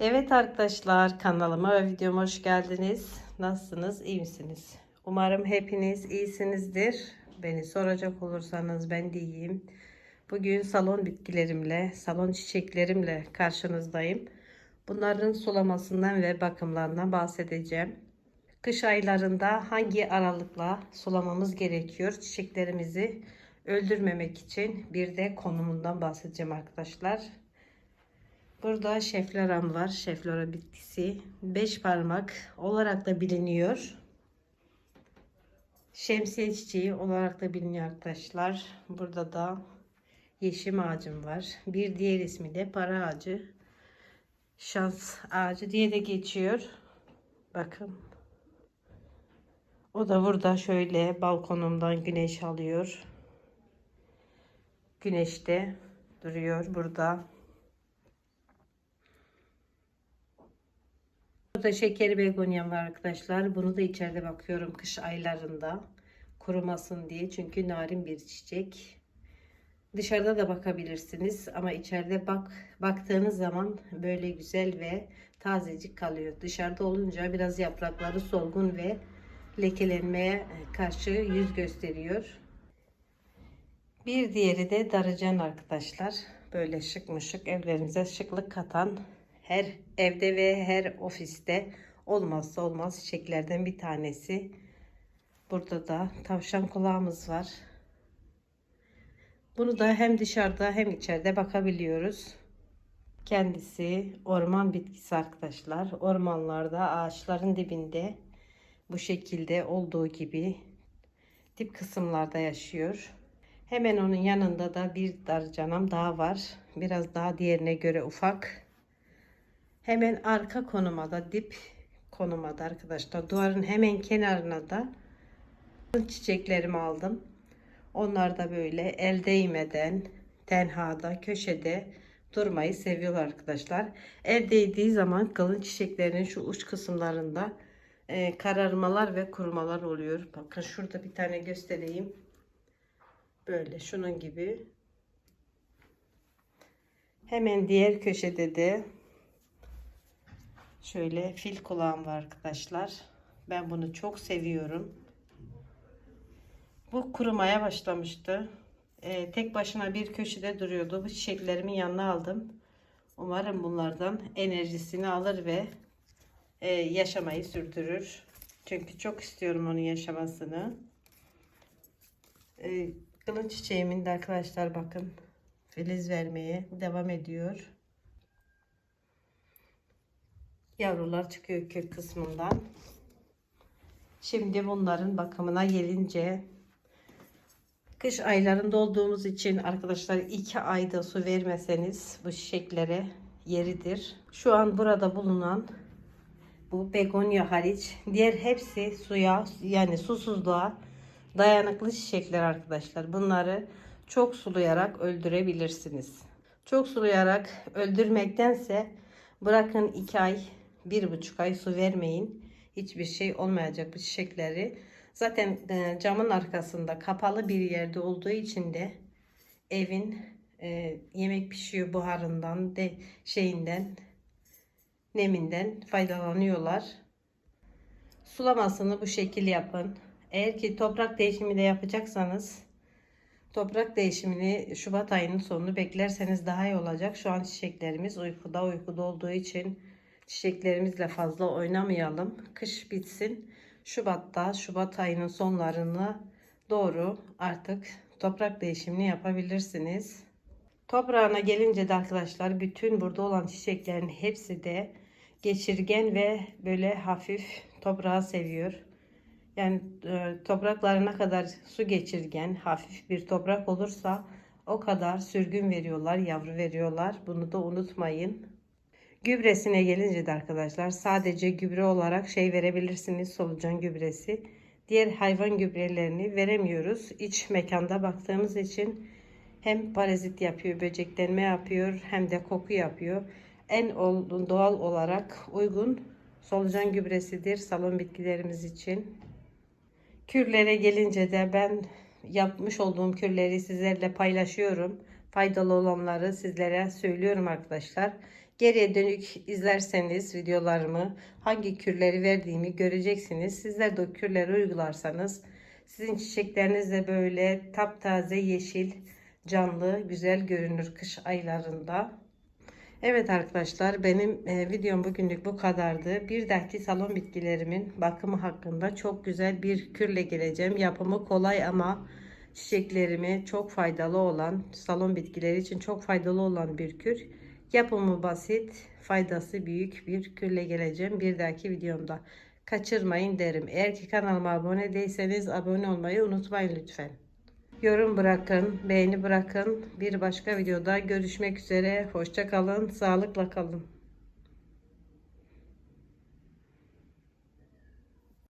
Evet arkadaşlar kanalıma ve videoma hoş geldiniz. Nasılsınız? iyi misiniz? Umarım hepiniz iyisinizdir. Beni soracak olursanız ben de iyiyim. Bugün salon bitkilerimle, salon çiçeklerimle karşınızdayım. Bunların sulamasından ve bakımlarından bahsedeceğim. Kış aylarında hangi aralıkla sulamamız gerekiyor çiçeklerimizi öldürmemek için bir de konumundan bahsedeceğim arkadaşlar. Burada şefloram var. Şeflora bitkisi. Beş parmak olarak da biliniyor. Şemsiye çiçeği olarak da biliniyor arkadaşlar. Burada da yeşim ağacım var. Bir diğer ismi de para ağacı. Şans ağacı diye de geçiyor. Bakın. O da burada şöyle balkonumdan güneş alıyor. Güneşte duruyor burada. Burada şekeri begonyam var arkadaşlar. Bunu da içeride bakıyorum kış aylarında kurumasın diye. Çünkü narin bir çiçek. Dışarıda da bakabilirsiniz ama içeride bak baktığınız zaman böyle güzel ve tazecik kalıyor. Dışarıda olunca biraz yaprakları solgun ve lekelenmeye karşı yüz gösteriyor. Bir diğeri de darıcan arkadaşlar. Böyle şık mı şık evlerimize şıklık katan her evde ve her ofiste olmazsa olmaz çiçeklerden bir tanesi. Burada da tavşan kulağımız var. Bunu da hem dışarıda hem içeride bakabiliyoruz. Kendisi orman bitkisi arkadaşlar. Ormanlarda ağaçların dibinde bu şekilde olduğu gibi dip kısımlarda yaşıyor. Hemen onun yanında da bir darcanam daha var. Biraz daha diğerine göre ufak. Hemen arka konuma da dip konuma da arkadaşlar duvarın hemen kenarına da çiçeklerimi aldım. Onlar da böyle el değmeden tenhada köşede durmayı seviyorlar arkadaşlar. El değdiği zaman kalın çiçeklerin şu uç kısımlarında e, kararmalar ve kurumalar oluyor. Bakın şurada bir tane göstereyim. Böyle şunun gibi. Hemen diğer köşede de şöyle fil kulağım var arkadaşlar. Ben bunu çok seviyorum. Bu kurumaya başlamıştı. Ee, tek başına bir köşede duruyordu. Bu çiçeklerimi yanına aldım. Umarım bunlardan enerjisini alır ve e, yaşamayı sürdürür. Çünkü çok istiyorum onun yaşamasını. E, kılın çiçeğimin de arkadaşlar bakın filiz vermeye devam ediyor. Yavrular çıkıyor kök kısmından. Şimdi bunların bakımına gelince kış aylarında olduğumuz için arkadaşlar iki ayda su vermeseniz bu çiçeklere yeridir. Şu an burada bulunan bu begonya hariç diğer hepsi suya yani susuzluğa dayanıklı çiçekler arkadaşlar. Bunları çok sulayarak öldürebilirsiniz. Çok sulayarak öldürmektense bırakın 2 ay, bir buçuk ay su vermeyin. Hiçbir şey olmayacak bu çiçekleri. Zaten e, camın arkasında kapalı bir yerde olduğu için de evin e, yemek pişiyor buharından de şeyinden neminden faydalanıyorlar. Sulamasını bu şekil yapın. Eğer ki toprak değişimi de yapacaksanız toprak değişimini Şubat ayının sonunu beklerseniz daha iyi olacak. Şu an çiçeklerimiz uykuda uykuda olduğu için çiçeklerimizle fazla oynamayalım. Kış bitsin. Şubat'ta Şubat ayının sonlarına doğru artık toprak değişimini yapabilirsiniz. Toprağına gelince de arkadaşlar bütün burada olan çiçeklerin hepsi de geçirgen ve böyle hafif toprağı seviyor. Yani e, topraklarına kadar su geçirgen, hafif bir toprak olursa o kadar sürgün veriyorlar, yavru veriyorlar. Bunu da unutmayın. Gübresine gelince de arkadaşlar sadece gübre olarak şey verebilirsiniz solucan gübresi. Diğer hayvan gübrelerini veremiyoruz. İç mekanda baktığımız için hem parazit yapıyor, böceklenme yapıyor hem de koku yapıyor. En doğal olarak uygun solucan gübresidir salon bitkilerimiz için. Kürlere gelince de ben yapmış olduğum kürleri sizlerle paylaşıyorum. Faydalı olanları sizlere söylüyorum arkadaşlar. Geriye dönük izlerseniz videolarımı hangi kürleri verdiğimi göreceksiniz. Sizler de o kürleri uygularsanız sizin çiçekleriniz de böyle taptaze yeşil, canlı, güzel görünür kış aylarında. Evet arkadaşlar benim e, videom bugünlük bu kadardı. Bir dahaki salon bitkilerimin bakımı hakkında çok güzel bir kürle geleceğim. Yapımı kolay ama çiçeklerimi çok faydalı olan salon bitkileri için çok faydalı olan bir kür. Yapımı basit, faydası büyük bir kürle geleceğim bir dahaki videomda. Kaçırmayın derim. Eğer ki kanalıma abone değilseniz abone olmayı unutmayın lütfen. Yorum bırakın, beğeni bırakın. Bir başka videoda görüşmek üzere. Hoşça kalın, sağlıkla kalın.